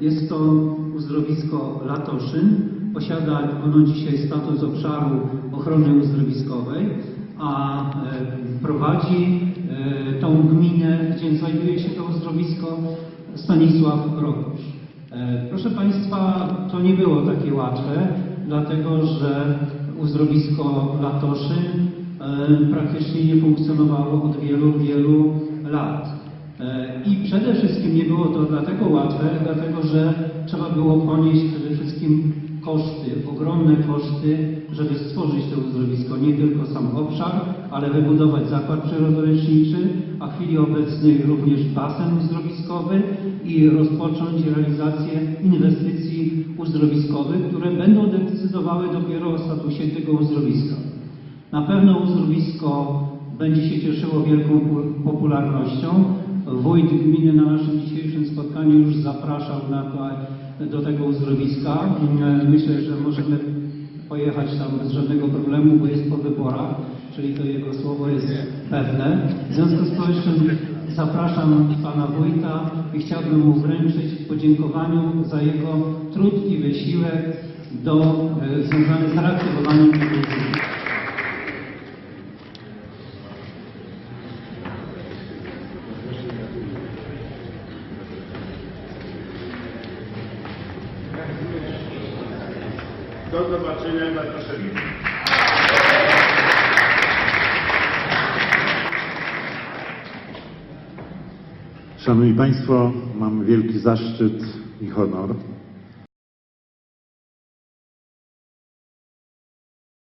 Jest to uzdrowisko Latoszyn. Posiada ono dzisiaj status obszaru ochrony uzdrowiskowej, a e, prowadzi e, tą gminę, gdzie znajduje się to uzdrowisko, Stanisław Rogosz. E, Proszę Państwa, to nie było takie łatwe, dlatego że uzdrowisko Latoszyn praktycznie nie funkcjonowało od wielu, wielu lat. E, I przede wszystkim nie było to dlatego łatwe, dlatego że trzeba było ponieść przede wszystkim koszty, ogromne koszty, żeby stworzyć to uzdrowisko. Nie tylko sam obszar, ale wybudować zakład przyrodoleczniczy, a w chwili obecnej również basen uzdrowiskowy i rozpocząć realizację inwestycji uzdrowiskowych, które będą decydowały dopiero o statusie tego uzdrowiska. Na pewno uzdrowisko będzie się cieszyło wielką pu- popularnością. Wójt gminy na naszym dzisiejszym spotkaniu już zapraszał na to, do tego uzdrowiska. Myślę, że możemy pojechać tam bez żadnego problemu, bo jest po wyborach, czyli to jego słowo jest pewne. W związku z powyższym zapraszam pana wójta i chciałbym mu wręczyć w podziękowaniu za jego trud wysiłek do, e, związany z reaktywowaniem tego uzdrowiska. Do zobaczenia na zaproszenie. Szanowni Państwo, mam wielki zaszczyt i honor